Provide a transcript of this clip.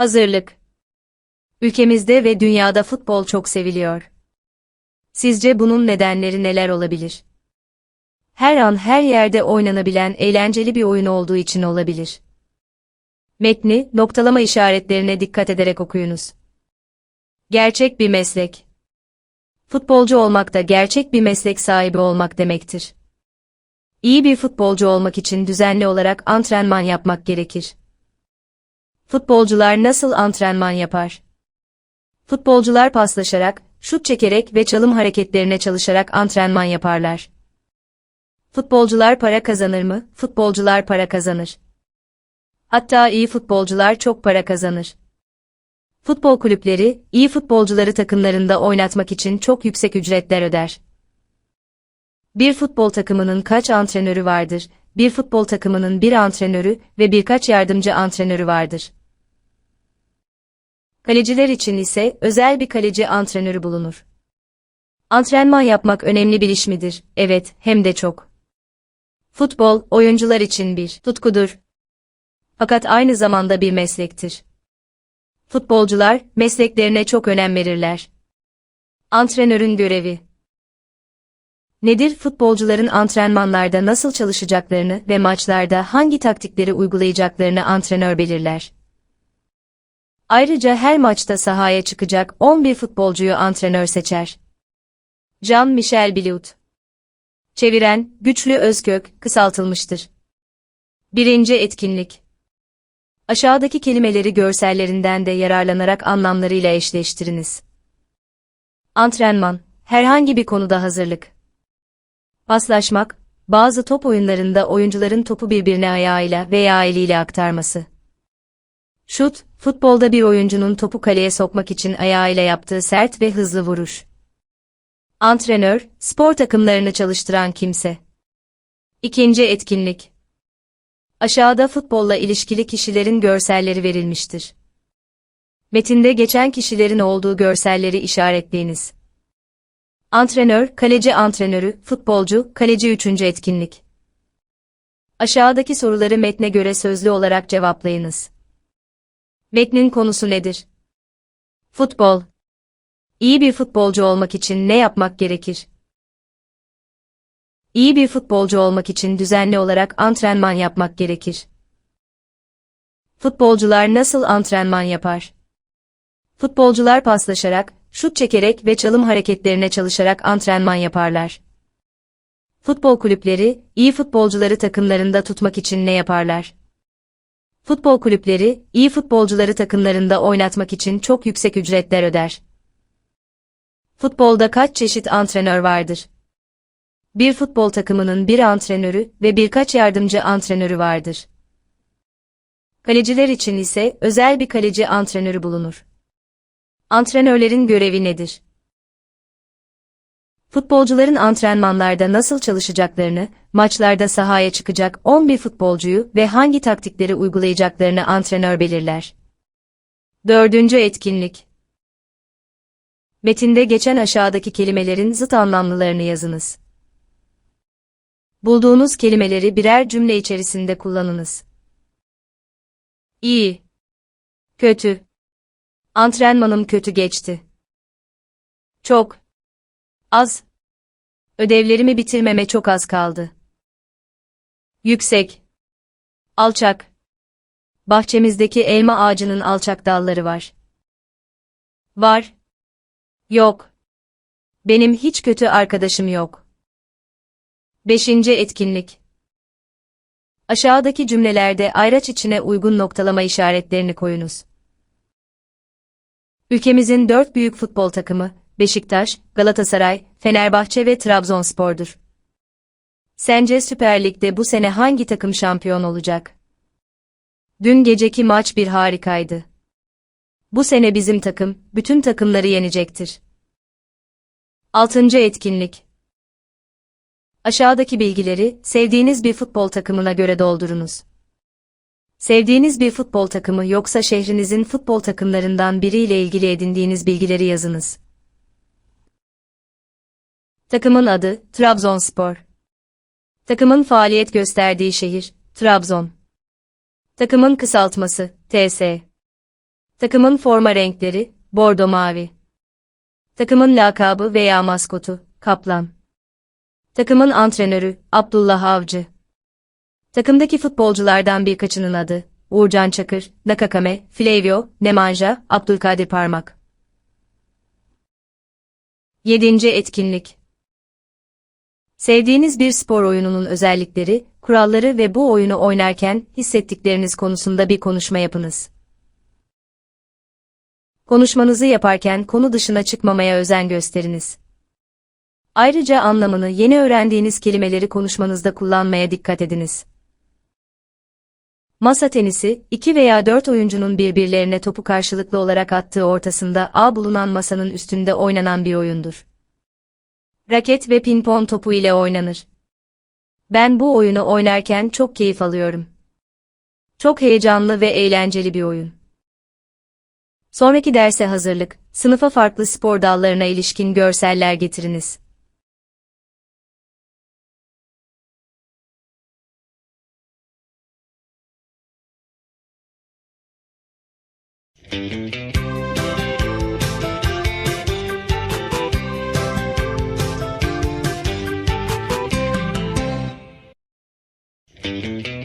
Hazırlık. Ülkemizde ve dünyada futbol çok seviliyor. Sizce bunun nedenleri neler olabilir? Her an her yerde oynanabilen eğlenceli bir oyun olduğu için olabilir. Metni, noktalama işaretlerine dikkat ederek okuyunuz. Gerçek bir meslek. Futbolcu olmak da gerçek bir meslek sahibi olmak demektir. İyi bir futbolcu olmak için düzenli olarak antrenman yapmak gerekir. Futbolcular nasıl antrenman yapar? Futbolcular paslaşarak, şut çekerek ve çalım hareketlerine çalışarak antrenman yaparlar. Futbolcular para kazanır mı? Futbolcular para kazanır. Hatta iyi futbolcular çok para kazanır. Futbol kulüpleri, iyi futbolcuları takımlarında oynatmak için çok yüksek ücretler öder. Bir futbol takımının kaç antrenörü vardır? Bir futbol takımının bir antrenörü ve birkaç yardımcı antrenörü vardır. Kaleciler için ise özel bir kaleci antrenörü bulunur. Antrenman yapmak önemli bir iş midir? Evet, hem de çok. Futbol, oyuncular için bir tutkudur. Fakat aynı zamanda bir meslektir. Futbolcular, mesleklerine çok önem verirler. Antrenörün görevi Nedir futbolcuların antrenmanlarda nasıl çalışacaklarını ve maçlarda hangi taktikleri uygulayacaklarını antrenör belirler. Ayrıca her maçta sahaya çıkacak 11 futbolcuyu antrenör seçer. Jean-Michel Bilut Çeviren, Güçlü Özkök, kısaltılmıştır. Birinci etkinlik Aşağıdaki kelimeleri görsellerinden de yararlanarak anlamlarıyla eşleştiriniz. Antrenman, herhangi bir konuda hazırlık. Paslaşmak, bazı top oyunlarında oyuncuların topu birbirine ayağıyla veya eliyle aktarması. Şut, futbolda bir oyuncunun topu kaleye sokmak için ayağıyla yaptığı sert ve hızlı vuruş. Antrenör, spor takımlarını çalıştıran kimse. İkinci etkinlik. Aşağıda futbolla ilişkili kişilerin görselleri verilmiştir. Metinde geçen kişilerin olduğu görselleri işaretleyiniz. Antrenör, kaleci antrenörü, futbolcu, kaleci üçüncü etkinlik. Aşağıdaki soruları metne göre sözlü olarak cevaplayınız. Metnin konusu nedir? Futbol. İyi bir futbolcu olmak için ne yapmak gerekir? İyi bir futbolcu olmak için düzenli olarak antrenman yapmak gerekir. Futbolcular nasıl antrenman yapar? Futbolcular paslaşarak, şut çekerek ve çalım hareketlerine çalışarak antrenman yaparlar. Futbol kulüpleri, iyi futbolcuları takımlarında tutmak için ne yaparlar? Futbol kulüpleri, iyi futbolcuları takımlarında oynatmak için çok yüksek ücretler öder. Futbolda kaç çeşit antrenör vardır? Bir futbol takımının bir antrenörü ve birkaç yardımcı antrenörü vardır. Kaleciler için ise özel bir kaleci antrenörü bulunur. Antrenörlerin görevi nedir? Futbolcuların antrenmanlarda nasıl çalışacaklarını, maçlarda sahaya çıkacak 11 futbolcuyu ve hangi taktikleri uygulayacaklarını antrenör belirler. Dördüncü etkinlik. Metinde geçen aşağıdaki kelimelerin zıt anlamlılarını yazınız. Bulduğunuz kelimeleri birer cümle içerisinde kullanınız. İyi. Kötü. Antrenmanım kötü geçti. Çok. Az. Ödevlerimi bitirmeme çok az kaldı. Yüksek. Alçak. Bahçemizdeki elma ağacının alçak dalları var. Var. Yok. Benim hiç kötü arkadaşım yok. Beşinci etkinlik. Aşağıdaki cümlelerde ayraç içine uygun noktalama işaretlerini koyunuz. Ülkemizin dört büyük futbol takımı, Beşiktaş, Galatasaray, Fenerbahçe ve Trabzonspor'dur. Sence Süper Lig'de bu sene hangi takım şampiyon olacak? Dün geceki maç bir harikaydı. Bu sene bizim takım, bütün takımları yenecektir. Altıncı etkinlik. Aşağıdaki bilgileri, sevdiğiniz bir futbol takımına göre doldurunuz. Sevdiğiniz bir futbol takımı yoksa şehrinizin futbol takımlarından biriyle ilgili edindiğiniz bilgileri yazınız. Takımın adı, Trabzonspor. Takımın faaliyet gösterdiği şehir, Trabzon. Takımın kısaltması, TS. Takımın forma renkleri, bordo mavi. Takımın lakabı veya maskotu, kaplan. Takımın antrenörü, Abdullah Avcı. Takımdaki futbolculardan birkaçının adı, Uğurcan Çakır, Nakakame, Flavio, Nemanja, Abdülkadir Parmak. 7. Etkinlik Sevdiğiniz bir spor oyununun özellikleri, kuralları ve bu oyunu oynarken hissettikleriniz konusunda bir konuşma yapınız. Konuşmanızı yaparken konu dışına çıkmamaya özen gösteriniz. Ayrıca anlamını yeni öğrendiğiniz kelimeleri konuşmanızda kullanmaya dikkat ediniz. Masa tenisi, iki veya dört oyuncunun birbirlerine topu karşılıklı olarak attığı ortasında ağ bulunan masanın üstünde oynanan bir oyundur. Raket ve pimpon topu ile oynanır. Ben bu oyunu oynarken çok keyif alıyorum. Çok heyecanlı ve eğlenceli bir oyun. Sonraki derse hazırlık, sınıfa farklı spor dallarına ilişkin görseller getiriniz. Thank you.